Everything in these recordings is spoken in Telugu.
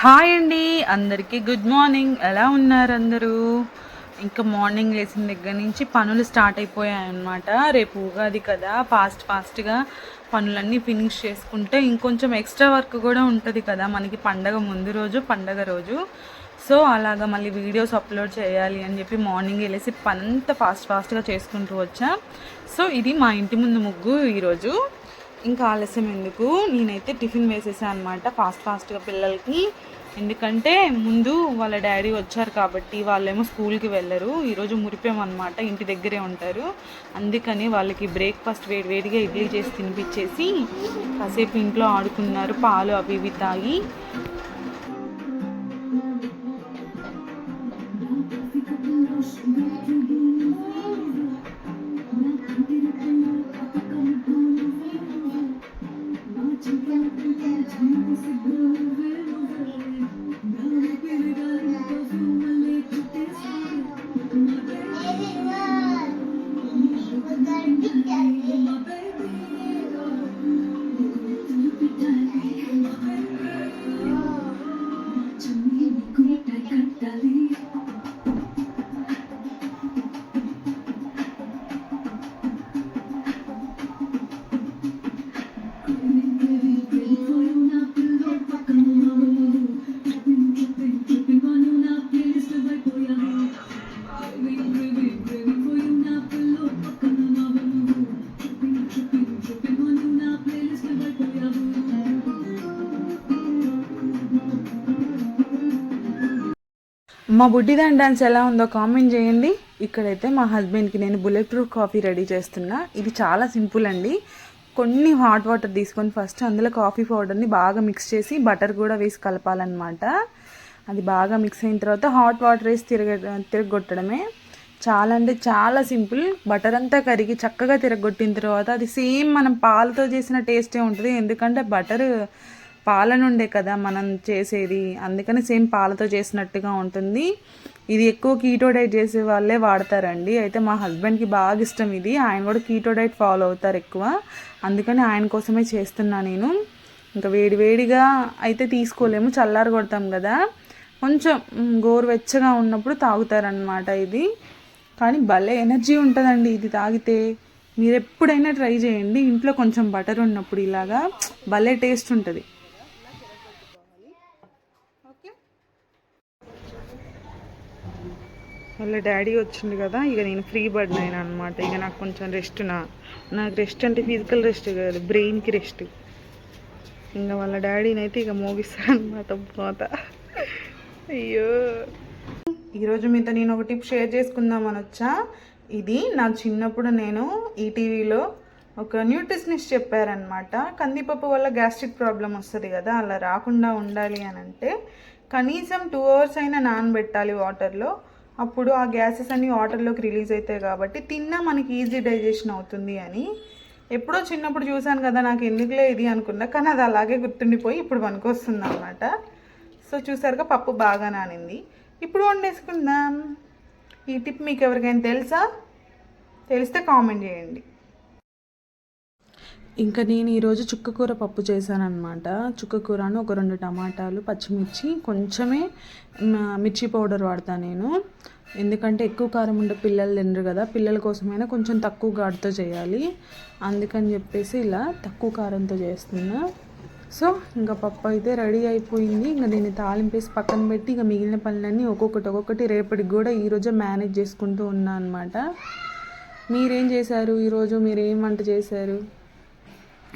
హాయ్ అండి అందరికీ గుడ్ మార్నింగ్. ఎలా ఉన్నారు అందరూ? ఇంకా మార్నింగ్ లేచిన దగ్గర నుంచి పనులు స్టార్ట్ అయిపోయాయన్నమాట. రేపు ఉగాది కదా ఫాస్ట్ ఫాస్ట్గా పనులన్నీ ఫినిష్ చేసుకుంటే ఇంకొంచెం ఎక్స్ట్రా వర్క్ కూడా ఉంటుంది కదా మనకి పండగ ముందు రోజు పండగ రోజు. సో అలాగా మళ్ళీ వీడియోస్ అప్లోడ్ చేయాలి అని చెప్పి మార్నింగ్ వెళ్ళేసి పనంతా ఫాస్ట్ ఫాస్ట్గా చేసుకుంటూ వచ్చా. సో ఇది మా ఇంటి ముందు ముగ్గు ఈరోజు. ఇంకా ఆలస్యం ఎందుకు? నేనైతే టిఫిన్ వేసేసాను అనమాట ఫాస్ట్ ఫాస్ట్గా పిల్లలకి. ఎందుకంటే ముందు వాళ్ళ డాడీ వచ్చారు కాబట్టి వాళ్ళేమో స్కూల్కి వెళ్ళరు. ఈరోజు మురిపేమన్నమాట ఇంటి దగ్గరే ఉంటారు. అందుకని వాళ్ళకి బ్రేక్ఫాస్ట్ వేడి వేడిగా ఇడ్లీ చేసి తినిపించేసి కాసేపు ఇంట్లో ఆడుకున్నారు పాలు అవి ఇవి తాగి మా బుడ్డిదాన్ డాన్స్ ఎలా ఉందో కామెంట్ చేయండి. ఇక్కడైతే మా హస్బెండ్కి నేను బుల్లెట్ ప్రూఫ్ కాఫీ రెడీ చేస్తున్నా. ఇది చాలా సింపుల్ అండి. కొన్ని హాట్ వాటర్ తీసుకొని ఫస్ట్ అందులో కాఫీ పౌడర్ని బాగా మిక్స్ చేసి బటర్ కూడా వేసి కలపాలన్నమాట. అది బాగా మిక్స్ అయిన తర్వాత హాట్ వాటర్ వేసి తిరగ తిరగొట్టడమే. చాలా అంటే చాలా సింపుల్ బటర్ అంతా కరిగి చక్కగా తిరగొట్టిన తర్వాత అది సేమ్ మనం పాలతో చేసిన టేస్టే ఉంటుంది. ఎందుకంటే బటర్ పాల నుండే కదా మనం చేసేది. అందుకని సేమ్ పాలతో చేసినట్టుగా ఉంటుంది. ఇది ఎక్కువ కీటో డైట్ చేసే వాళ్ళే వాడతారండి. అయితే మా హస్బెండ్కి బాగా ఇష్టం ఇది. ఆయన కూడా కీటో డైట్ ఫాలో అవుతారు ఎక్కువ. అందుకని ఆయన కోసమే చేస్తున్నా నేను. ఇంకా వేడివేడిగా అయితే తీసుకోలేము. చల్లారి కొడతాం కదా. కొంచెం గోరువెచ్చగా ఉన్నప్పుడు తాగుతారనమాట ఇది. కానీ భలే ఎనర్జీ ఉంటుందండి ఇది తాగితే. మీరు ఎప్పుడైనా ట్రై చేయండి. ఇంట్లో కొంచెం బటర్ ఉన్నప్పుడు ఇలాగా భలే టేస్ట్ ఉంటుంది. వాళ్ళ డాడీ వచ్చింది కదా ఇక నేను ఫ్రీ బర్డ్ అయినా అనమాట ఇక నాకు కొంచెం రెస్ట్ నా. నాకు రెస్ట్ అంటే ఫిజికల్ రెస్ట్ కాదు బ్రెయిన్కి రెస్ట్ ఇంకా వాళ్ళ డాడీని అయితే ఇక మోగిస్తారనమాట పోత అయ్యో ఈరోజు మీతో నేను ఒక టిప్ షేర్ చేసుకుందామని వచ్చా. ఇది నా చిన్నప్పుడు నేను ఈటీవీలో ఒక న్యూట్రిషనిస్ట్ చెప్పారనమాట కందిపప్పు వల్ల గ్యాస్ట్రిక్ ప్రాబ్లం వస్తుంది కదా అలా రాకుండా ఉండాలి అని అంటే కనీసం టూ అవర్స్ అయినా నానబెట్టాలి వాటర్లో అప్పుడు ఆ గ్యాసెస్ అన్ని వాటర్లోకి రిలీజ్ అవుతాయి కాబట్టి తిన్నా మనకి ఈజీ డైజెషన్ అవుతుంది అని. ఎప్పుడో చిన్నప్పుడు చూశాను కదా నాకు ఎందుకులే ఇది అనుకున్నా కానీ అది అలాగే గుర్తుండిపోయి ఇప్పుడు పనికొస్తుంది అనమాట సో చూసారుగా పప్పు బాగా నానింది. ఇప్పుడు వండేసుకుందాం. ఈ టిప్ మీకు ఎవరికైనా తెలుసా? తెలిస్తే కామెంట్ చేయండి. ఇంకా నేను ఈరోజు చుక్కకూర పప్పు చేశానమాట చుక్కకూరను ఒక రెండు టమాటాలు పచ్చిమిర్చి కొంచెమే మిర్చి పౌడర్ వాడతాను నేను. ఎందుకంటే ఎక్కువ కారం ఉండే పిల్లలు తినరు కదా పిల్లల కోసమైనా కొంచెం తక్కువ ఘాటుతో చేయాలి. అందుకని చెప్పేసి ఇలా తక్కువ కారంతో చేస్తున్నా. సో ఇంకా పప్పు అయితే రెడీ అయిపోయింది. ఇంకా దీన్ని తాలింపేసి పక్కన పెట్టి ఇక మిగిలిన పనులన్నీ ఒక్కొక్కటి ఒక్కొక్కటి రేపటికి కూడా ఈరోజే మేనేజ్ చేసుకుంటూ ఉన్నా అనమాట మీరేం చేశారు? ఈరోజు మీరు ఏం వంట చేశారు?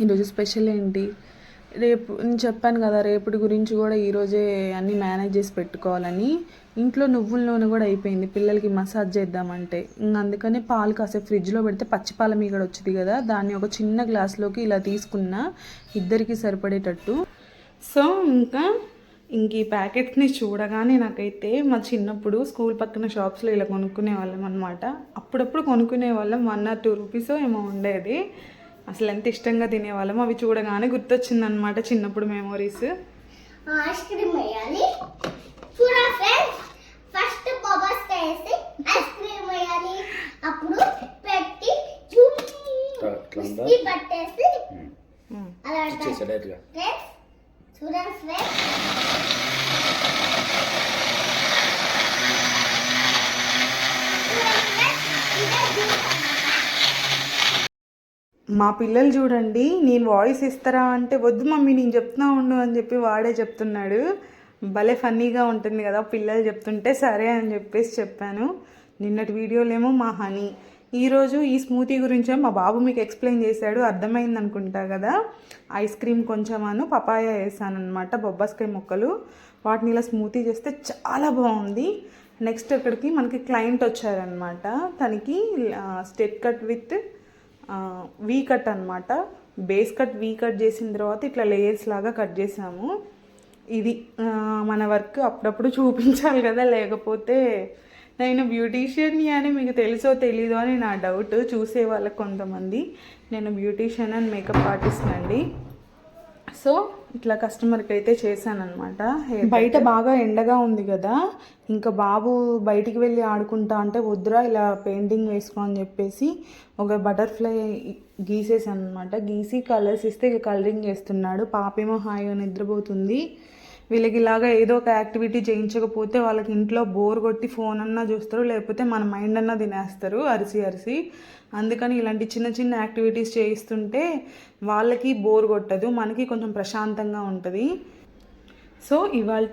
ఈరోజు స్పెషల్ ఏంటి? రేపు నేను చెప్పాను కదా రేపటి గురించి కూడా ఈరోజే అన్నీ మేనేజ్ చేసి పెట్టుకోవాలని. ఇంట్లో నువ్వుల నూనె కూడా అయిపోయింది పిల్లలకి మసాజ్ చేద్దామంటే. ఇంక అందుకనే పాలు కాసేపు ఫ్రిడ్జ్లో పెడితే పచ్చిపాల మీగడ వచ్చింది కదా దాన్ని ఒక చిన్న గ్లాస్లోకి ఇలా తీసుకున్నా ఇద్దరికి సరిపడేటట్టు. సో ఇంకా ఇంక ఈ ప్యాకెట్స్ని చూడగానే నాకైతే మా చిన్నప్పుడు స్కూల్ పక్కన షాప్స్లో ఇలా కొనుక్కునే వాళ్ళం అనమాట అప్పుడప్పుడు కొనుక్కునే వాళ్ళం వన్ ఆర్ టూ రూపీస్ ఏమో ఉండేది. అసలు ఎంత ఇష్టంగా తినేవాళ్ళం అవి చూడగానే గుర్తొచ్చిందనమాట చిన్నప్పుడు మెమోరీస్ ఐస్ క్రీమ్ వేయాలి. చూడ ఫ్రెండ్స్ ఫస్ట్ బబల్స్ వేసి ఐస్ క్రీమ్ వేయాలి. అప్పుడు పెట్టి పట్టేసి అలా చూడండి ఫ్రెండ్స్ మా పిల్లలు చూడండి నేను వాయిస్ ఇస్తారా అంటే వద్దు మమ్మీ నేను చెప్తున్నా ఉండు అని చెప్పి వాడే చెప్తున్నాడు. భలే ఫన్నీగా ఉంటుంది కదా పిల్లలు చెప్తుంటే సరే అని చెప్పేసి చెప్పాను. నిన్నటి వీడియోలేమో మా హనీ. ఈరోజు ఈ స్మూతీ గురించే మా బాబు మీకు ఎక్స్ప్లెయిన్ చేశాడు. అర్థమైంది అనుకుంటా కదా? ఐస్ క్రీమ్ కొంచెం పపాయ వేసాను అనమాట బొబ్బాస్కాయ ముక్కలు. వాటిని ఇలా స్మూతీ చేస్తే చాలా బాగుంది. నెక్స్ట్ ఇక్కడికి మనకి క్లయింట్ వచ్చారనమాట తనకి step cut with V cut అనమాట బేస్ కట్ వీ కట్ చేసిన తర్వాత ఇట్లా లేయర్స్ లాగా కట్ చేసాము. ఇది మన వర్క్ అప్పుడప్పుడు చూపించాలి కదా లేకపోతే నేను బ్యూటీషియన్ని అని మీకు తెలుసో తెలీదో అని నా డౌట్ చూసే వాళ్ళకి కొంతమంది. నేను బ్యూటీషియన్ అండ్ మేకప్ ఆర్టిస్ట్ అండి సో ఇట్లా కస్టమర్కి అయితే చేశానమాట బయట బాగా ఎండగా ఉంది కదా ఇంకా బాబు బయటికి వెళ్ళి ఆడుకుంటా అంటే వద్దురా ఇలా పెయింటింగ్ వేసుకో అని చెప్పేసి ఒక బటర్ఫ్లై గీసేసాను అనమాట గీసి కలర్స్ ఇస్తే ఇక కలరింగ్ చేస్తున్నాడు. పాపేమో హాయిగా నిద్రపోతుంది. వీళ్ళకి ఇలాగా ఏదో ఒక యాక్టివిటీ చేయించకపోతే వాళ్ళకి ఇంట్లో బోర్ కొట్టి ఫోన్ అన్నా చూస్తారు లేకపోతే మన మైండ్ అన్నా తినేస్తారు అరిసి అరిసి. అందుకని ఇలాంటి చిన్న చిన్న యాక్టివిటీస్ చేయిస్తుంటే వాళ్ళకి బోర్ కొట్టదు మనకి కొంచెం ప్రశాంతంగా ఉంటుంది. సో ఇవాళ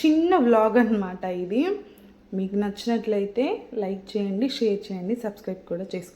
చిన్న వ్లాగ్ అన్నమాట ఇది. మీకు నచ్చినట్లయితే లైక్ చేయండి షేర్ చేయండి సబ్స్క్రైబ్ కూడా చేసుకోండి.